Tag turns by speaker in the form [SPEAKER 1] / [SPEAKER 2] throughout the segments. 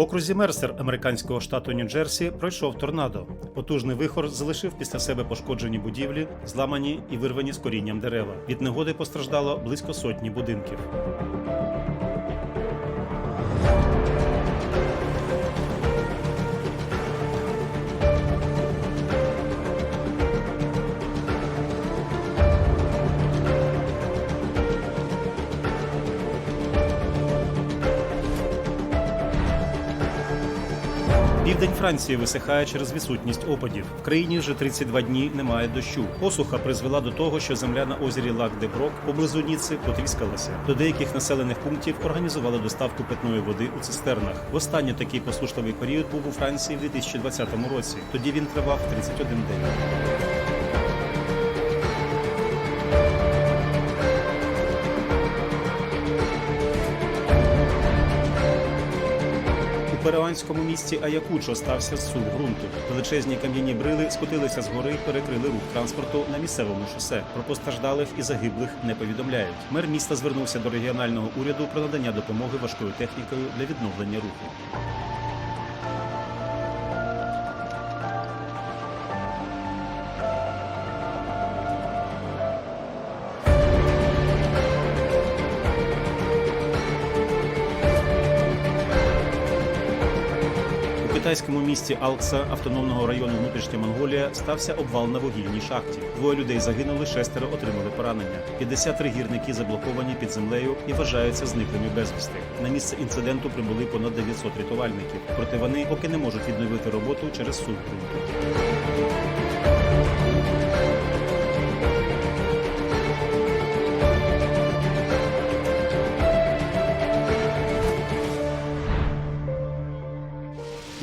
[SPEAKER 1] Окрузі Мерсер американського штату Нью-Джерсі пройшов торнадо. Потужний вихор залишив після себе пошкоджені будівлі, зламані і вирвані з корінням дерева. Від негоди постраждало близько сотні будинків. Південь Франції висихає через відсутність опадів. В країні вже 32 дні немає дощу. Посуха призвела до того, що земля на озері Лак де Брок поблизу Ніци потріскалася. До деяких населених пунктів організували доставку питної води у цистернах. Востаннє такий послушливий період був у Франції в 2020 році. Тоді він тривав 31 день. Перуанському місті Аякучо стався суд ґрунту. Величезні кам'яні брили скотилися з гори, перекрили рух транспорту на місцевому шосе. Про постраждалих і загиблих не повідомляють. Мер міста звернувся до регіонального уряду про надання допомоги важкою технікою для відновлення руху. Китайському місті Алкса автономного району внутрішня Монголія стався обвал на вугільній шахті. Двоє людей загинули, шестеро отримали поранення. 53 гірники заблоковані під землею і вважаються зниклими безвісти. На місце інциденту прибули понад 900 рятувальників. Проте вони поки не можуть відновити роботу через суд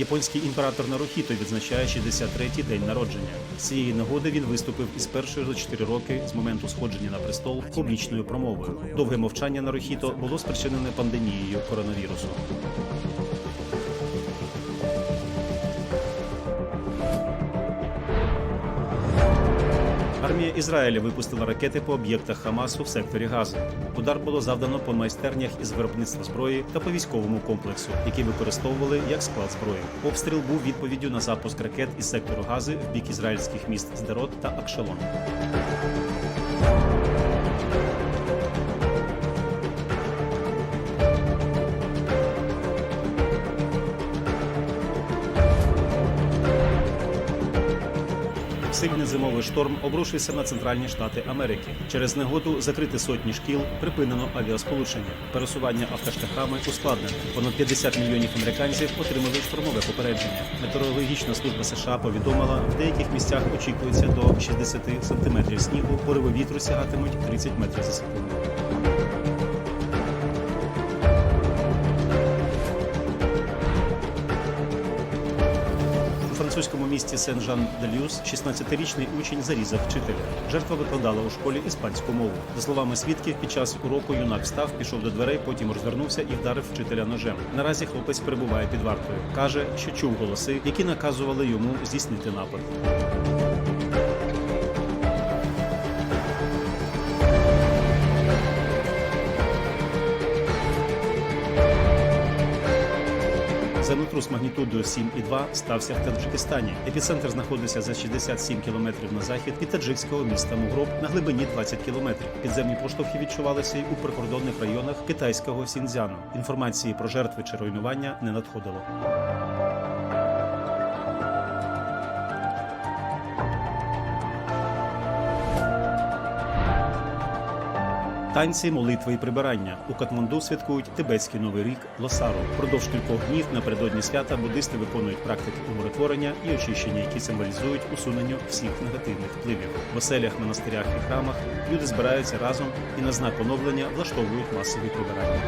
[SPEAKER 1] Японський імператор Нарухіто відзначає 63-й день народження. З цієї нагоди він виступив із першої за 4 роки з моменту сходження на престол публічною промовою. Довге мовчання Нарухіто було спричинене пандемією коронавірусу. Армія Ізраїля випустила ракети по об'єктах Хамасу в секторі Гази. Удар було завдано по майстернях із виробництва зброї та по військовому комплексу, які використовували як склад зброї. Обстріл був відповіддю на запуск ракет із сектору Гази в бік ізраїльських міст Здерот та Акшелон. Сильний зимовий шторм обрушився на центральні штати Америки. Через негоду закрити сотні шкіл, припинено авіасполучення. Пересування автошляхами ускладнено. Понад 50 мільйонів американців отримали штормове попередження. Метеорологічна служба США повідомила, в деяких місцях очікується до 60 сантиметрів снігу. Пориви вітру сягатимуть 30 метрів за секунду. Французькому місті Сен-Жан-де-Люс 16-річний учень зарізав вчителя. Жертва викладала у школі іспанську мову. За словами свідків, під час уроку юнак встав, пішов до дверей, потім розвернувся і вдарив вчителя ножем. Наразі хлопець перебуває під вартою. каже, що чув голоси, які наказували йому здійснити напад. Землетрус магнітудою 7,2 стався в Таджикистані. Епіцентр знаходиться за 67 кілометрів на захід від таджикського міста Мугроб на глибині 20 кілометрів. Підземні поштовхи відчувалися й у прикордонних районах китайського Сіньцзяну. Інформації про жертви чи руйнування не надходило. Танці, молитви і прибирання у Катманду святкують тибетський новий рік Лосару. Продовж кількох днів напередодні свята буддисти виконують практики умиротворення і очищення, які символізують усунення всіх негативних впливів. В оселях, монастирях і храмах люди збираються разом і на знак оновлення влаштовують масові прибирання.